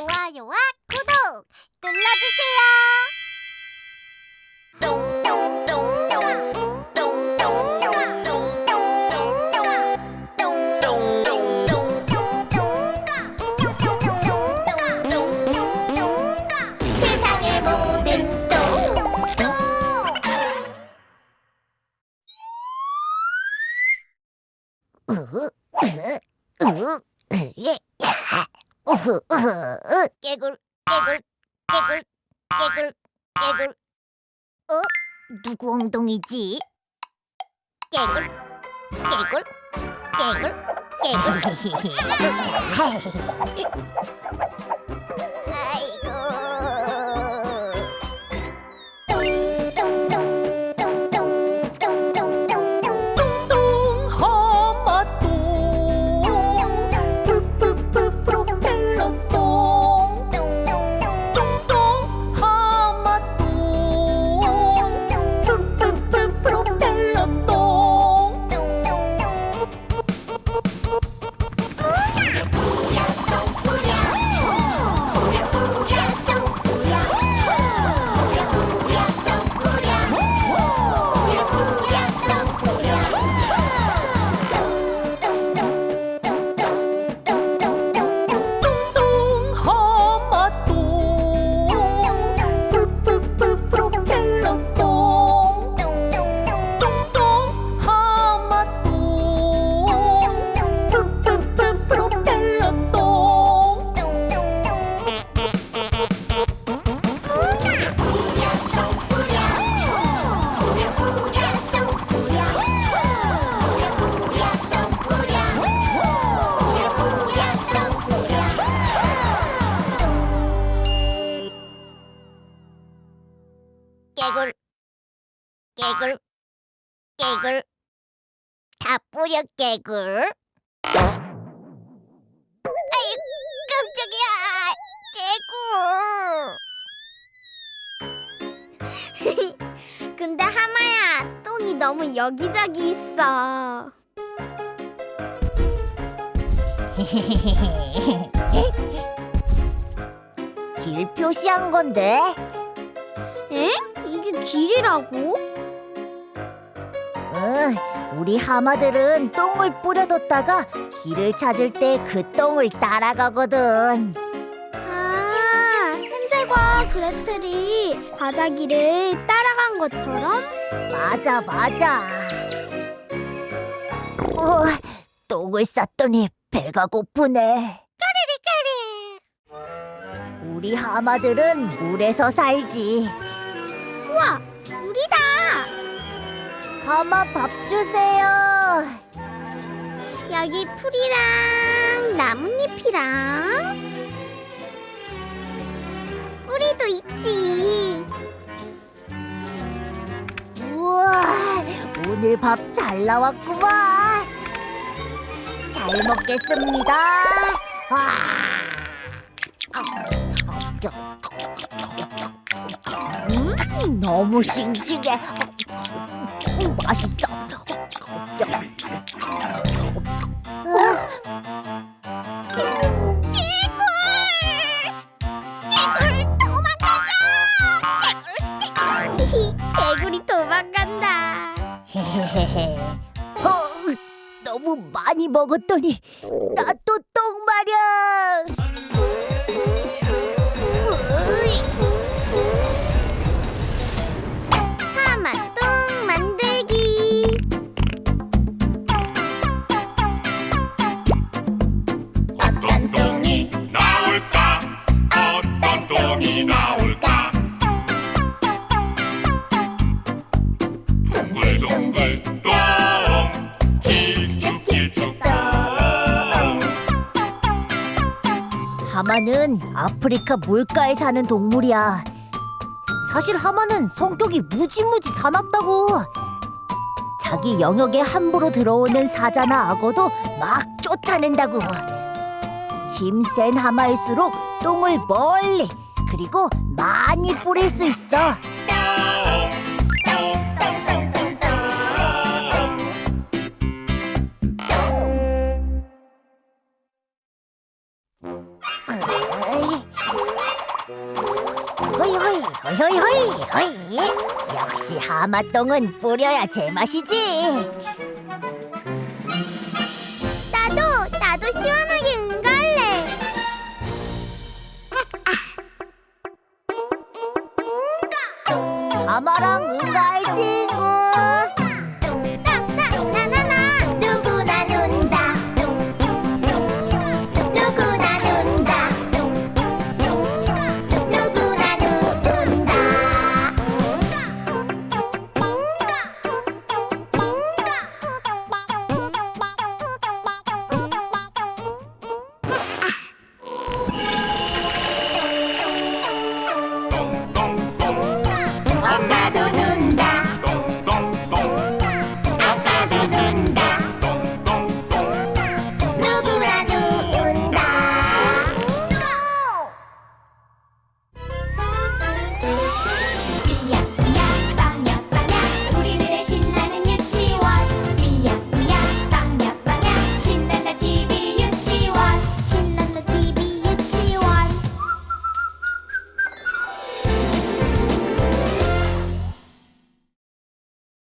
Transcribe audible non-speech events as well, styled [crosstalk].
좋아요와 구독 눌러주세요. 세상의 모든 똥똥 깨굴 깨굴 깨굴 깨굴 깨굴 어? 누구 엉덩이지? 깨굴 깨굴 깨굴 깨굴 깨굴 깨굴 다 뿌려 깨굴 아이 깜짝이야. 깨굴 [laughs] 근데 하마야 똥이 너무 여기저기 있어. [laughs] 길 표시한 건데? 에? 이게 길이라고? 응, 우리 하마들은 똥을 뿌려뒀다가 길을 찾을 때 그 똥을 따라가거든. 아, 헨젤과 그레텔이 과자기를 따라간 것처럼? 맞아, 맞아. 어, 똥을 쌌더니 배가 고프네. 우리 하마들은 물에서 살지. 하마 밥 주세요. 여기 풀이랑 나뭇잎이랑 뿌리도 있지. 우와, 오늘 밥 잘 나왔구만. 잘 먹겠습니다. 와. 음, 너무 싱싱해. 음, 맛있어. 히히, 개구리 [laughs] 도망간다. 헤헤헤헤. [laughs] 어, 너무 많이 먹었더니 나 또 똥 마려. 똥 길쭉 길쭉 똥 하마는 아프리카 물가에 사는 동물이야. 사실 하마는 성격이 무지무지 사납다고. 자기 영역에 함부로 들어오는 사자나 악어도 막 쫓아낸다고. 힘센 하마일수록 똥을 멀리 그리고 많이 뿌릴 수 있어. 허이 허이 허이 허이 허이 역시 하마똥은 뿌려야 제맛이지